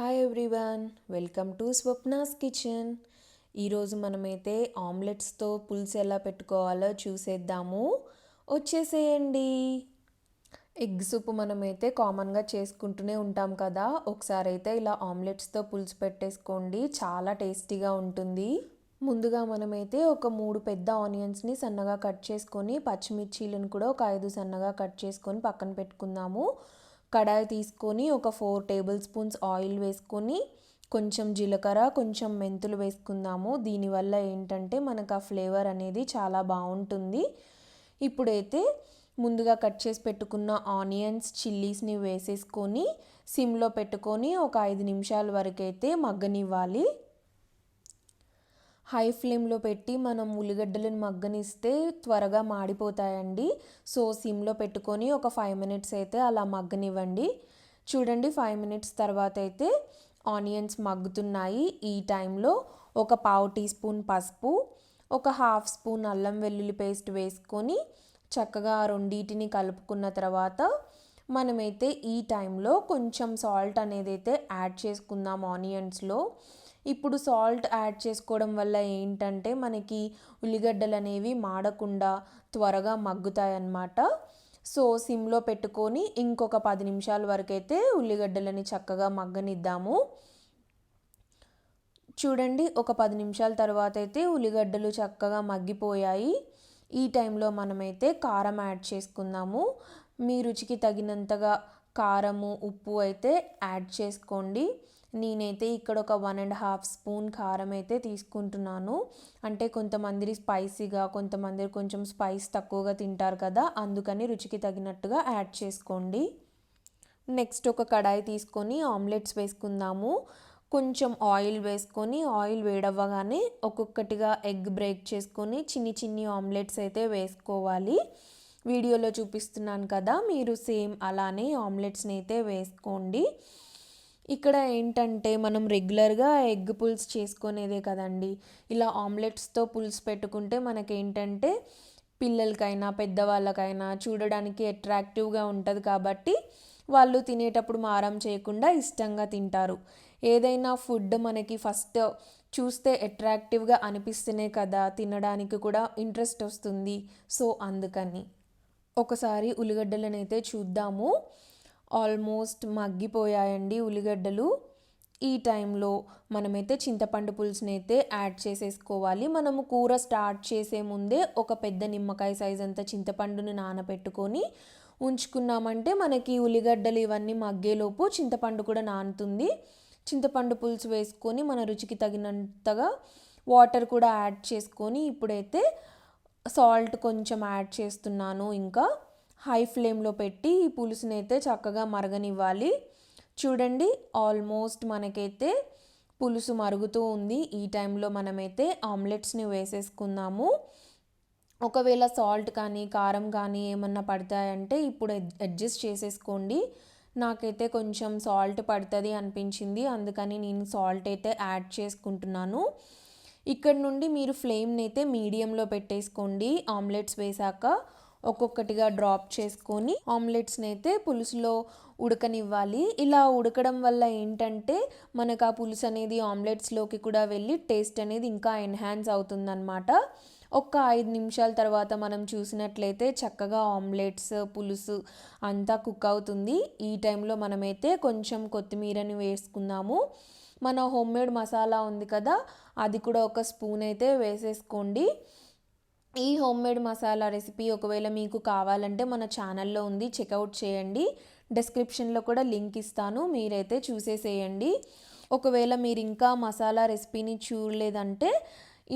Hi everyone welcome to Swapna's kitchen ఈరోజు మనమైతే ఆమ్లెట్స్తో పులుసు ఎలా పెట్టుకోవాలో చూసేద్దాము. వచ్చేసేయండి. ఎగ్ సూప్ మనమైతే కామన్గా చేసుకుంటూనే ఉంటాం కదా. ఒకసారి అయితే ఇలా ఆమ్లెట్స్తో పులుసు పెట్టేసుకోండి. చాలా టేస్టీగా ఉంటుంది. ముందుగా మనమైతే ఒక మూడు పెద్ద ఆనియన్స్ని సన్నగా కట్ చేసుకొని పచ్చిమిర్చీలను కూడా ఒక ఐదు సన్నగా కట్ చేసుకొని పక్కన పెట్టుకుందాము. కడాయి తీసుకొని ఒక ఫోర్ టేబుల్ స్పూన్స్ ఆయిల్ వేసుకొని కొంచెం జీలకర్ర కొంచెం మెంతులు వేసుకుందాము. దీనివల్ల ఏంటంటే మనకు ఆ ఫ్లేవర్ అనేది చాలా బాగుంటుంది. ఇప్పుడైతే ముందుగా కట్ చేసి పెట్టుకున్న ఆనియన్స్ చిల్లీస్ని వేసేసుకొని సిమ్లో పెట్టుకొని ఒక ఐదు నిమిషాల వరకు అయితే మగ్గనివ్వాలి. హై ఫ్లేమ్లో పెట్టి మనం ఉల్లిగడ్డలను మగ్గనిస్తే త్వరగా మాడిపోతాయండి. సో సిమ్లో పెట్టుకొని ఒక ఫైవ్ మినిట్స్ అయితే అలా మగ్గనివ్వండి. చూడండి ఫైవ్ మినిట్స్ తర్వాత అయితే ఆనియన్స్ మగ్గుతున్నాయి. ఈ టైంలో ఒక పావు టీ స్పూన్ పసుపు ఒక హాఫ్ స్పూన్ అల్లం వెల్లుల్లి పేస్ట్ వేసుకొని చక్కగా రెండింటిని కలుపుకున్న తర్వాత మనమైతే ఈ టైంలో కొంచెం సాల్ట్ అనేది అయితే యాడ్ చేసుకుందాం ఆనియన్స్లో. ఇప్పుడు సాల్ట్ యాడ్ చేసుకోవడం వల్ల ఏంటంటే మనకి ఉల్లిగడ్డలు అనేవి మాడకుండా త్వరగా మగ్గుతాయి అన్నమాట సో సిమ్లో పెట్టుకొని ఇంకొక పది నిమిషాల వరకు అయితే ఉల్లిగడ్డలని చక్కగా మగ్గనిద్దాము. చూడండి ఒక పది నిమిషాల తర్వాత అయితే ఉల్లిగడ్డలు చక్కగా మగ్గిపోయాయి. ఈ టైంలో మనమైతే కారం యాడ్ చేసుకుందాము. మీ రుచికి తగినంతగా కారము ఉప్పు అయితే యాడ్ చేసుకోండి. నేనైతే ఇక్కడ ఒక వన్ అండ్ హాఫ్ స్పూన్ కారం అయితే తీసుకుంటున్నాను. అంటే కొంతమంది స్పైసీగా కొంతమంది కొంచెం స్పైస్ తక్కువగా తింటారు కదా అందుకని రుచికి తగినట్టుగా యాడ్ చేసుకోండి. నెక్స్ట్ ఒక కడాయి తీసుకొని ఆమ్లెట్స్ వేసుకుందాము. కొంచెం ఆయిల్ వేసుకొని ఆయిల్ వేడవ్వగానే ఒక్కొక్కటిగా ఎగ్ బ్రేక్ చేసుకొని చిన్ని చిన్ని ఆమ్లెట్స్ అయితే వేసుకోవాలి. వీడియోలో చూపిస్తున్నాను కదా మీరు సేమ్ అలానే ఆమ్లెట్స్ని అయితే వేసుకోండి. ఇక్కడ ఏంటంటే మనం రెగ్యులర్గా ఎగ్ పులుసు చేసుకునేదే కదండి. ఇలా ఆమ్లెట్స్తో పులుసు పెట్టుకుంటే మనకేంటంటే పిల్లలకైనా పెద్దవాళ్ళకైనా చూడడానికి అట్రాక్టివ్గా ఉంటుంది కాబట్టి వాళ్ళు తినేటప్పుడు మారం చేయకుండా ఇష్టంగా తింటారు. ఏదైనా ఫుడ్ మనకి ఫస్ట్ చూస్తే అట్రాక్టివ్గా అనిపిస్తేనే కదా తినడానికి కూడా ఇంట్రెస్ట్ వస్తుంది. సో అందుకని. ఒకసారి ఉల్లిగడ్డలనైతే అయితే చూద్దాము. ఆల్మోస్ట్ మగ్గిపోయాయండి ఉల్లిగడ్డలు. ఈ టైంలో మనమైతే చింతపండు పులుసుని అయితే యాడ్ చేసేసుకోవాలి. మనము కూర స్టార్ట్ చేసే ముందే ఒక పెద్ద నిమ్మకాయ సైజ్ అంత చింతపండుని నానబెట్టుకొని ఉంచుకున్నామంటే మనకి ఉల్లిగడ్డలు ఇవన్నీ మగ్గేలోపు చింతపండు కూడా నానుతుంది. చింతపండు పులుసు వేసుకొని మన రుచికి తగినంతగా వాటర్ కూడా యాడ్ చేసుకొని ఇప్పుడైతే సాల్ట్ కొంచెం యాడ్ చేస్తున్నాను. ఇంకా హై ఫ్లేమ్లో పెట్టి ఈ పులుసుని అయితే చక్కగా మరగనివ్వాలి. చూడండి ఆల్మోస్ట్ మనకైతే పులుసు మరుగుతూ ఉంది. ఈ టైంలో మనమైతే ఆమ్లెట్స్ని వేసేసుకుందాము. ఒకవేళ సాల్ట్ కానీ కారం కానీ ఏమన్నా పడతాయంటే ఇప్పుడు అడ్జస్ట్ చేసేసుకోండి. నాకైతే కొంచెం సాల్ట్ పడుతుంది అనిపించింది. అందుకని నేను సాల్ట్ అయితే యాడ్ చేసుకుంటున్నాను. ఇక్కడ నుండి మీరు ఫ్లేమ్ని అయితే మీడియంలో పెట్టేసుకోండి. ఆమ్లెట్స్ వేసాక ఒక్కొక్కటిగా డ్రాప్ చేసుకొని ఆమ్లెట్స్ని అయితే పులుసులో ఉడకనివ్వాలి. ఇలా ఉడకడం వల్ల ఏంటంటే మనకు ఆ పులుసు అనేది ఆమ్లెట్స్లోకి కూడా వెళ్ళి టేస్ట్ అనేది ఇంకా ఎన్హాన్స్ అవుతుందన్నమాట. ఒక్క ఐదు నిమిషాల తర్వాత మనం చూసినట్లయితే చక్కగా ఆమ్లెట్స్ పులుసు అంతా కుక్ అవుతుంది. ఈ టైంలో మనమైతే కొంచెం కొత్తిమీరని వేసుకుందాము. మన హోమ్ మేడ్ మసాలా ఉంది కదా అది కూడా ఒక స్పూన్ అయితే వేసేసుకోండి. ఈ హోమ్ మేడ్ మసాలా రెసిపీ ఒకవేళ మీకు కావాలంటే మన ఛానల్లో ఉంది చెక్అవుట్ చేయండి. డిస్క్రిప్షన్లో కూడా లింక్ ఇస్తాను మీరైతే చూసేసేయండి. ఒకవేళ మీరు ఇంకా మసాలా రెసిపీని చూడలేదంటే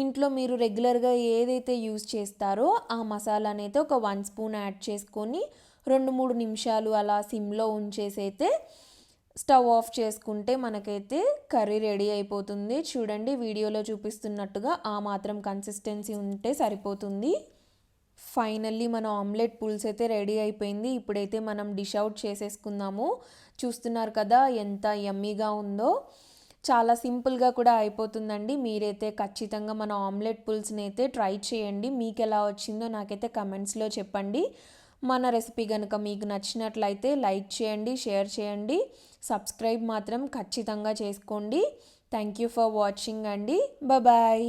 ఇంట్లో మీరు రెగ్యులర్గా ఏదైతే యూస్ చేస్తారో ఆ మసాలాని అయితే ఒక వన్ స్పూన్ యాడ్ చేసుకొని రెండు మూడు నిమిషాలు అలా సిమ్లో ఉంచేసైతే స్టవ్ ఆఫ్ చేసుకుంటే మనకైతే కర్రీ రెడీ అయిపోతుంది. చూడండి వీడియోలో చూపిస్తున్నట్టుగా ఆ మాత్రం కన్సిస్టెన్సీ ఉంటే సరిపోతుంది. ఫైనల్లీ మన ఆమ్లెట్ పుల్స్ అయితే రెడీ అయిపోయింది. ఇప్పుడైతే మనం డిష్ అవుట్ చేసేసుకుందాము. చూస్తున్నారు కదా ఎంత యమ్మీగా ఉందో. చాలా సింపుల్గా కూడా అయిపోతుందండి. మీరైతే ఖచ్చితంగా మన ఆమ్లెట్ పుల్స్ని అయితే ట్రై చేయండి. మీకు ఎలా వచ్చిందో నాకైతే కమెంట్స్లో చెప్పండి. మన రెసిపీ కనుక మీకు నచ్చినట్లయితే లైక్ చేయండి షేర్ చేయండి. సబ్స్క్రైబ్ మాత్రం ఖచ్చితంగా చేసుకోండి. థ్యాంక్ యూ ఫర్ వాచింగ్ అండి. బాయ్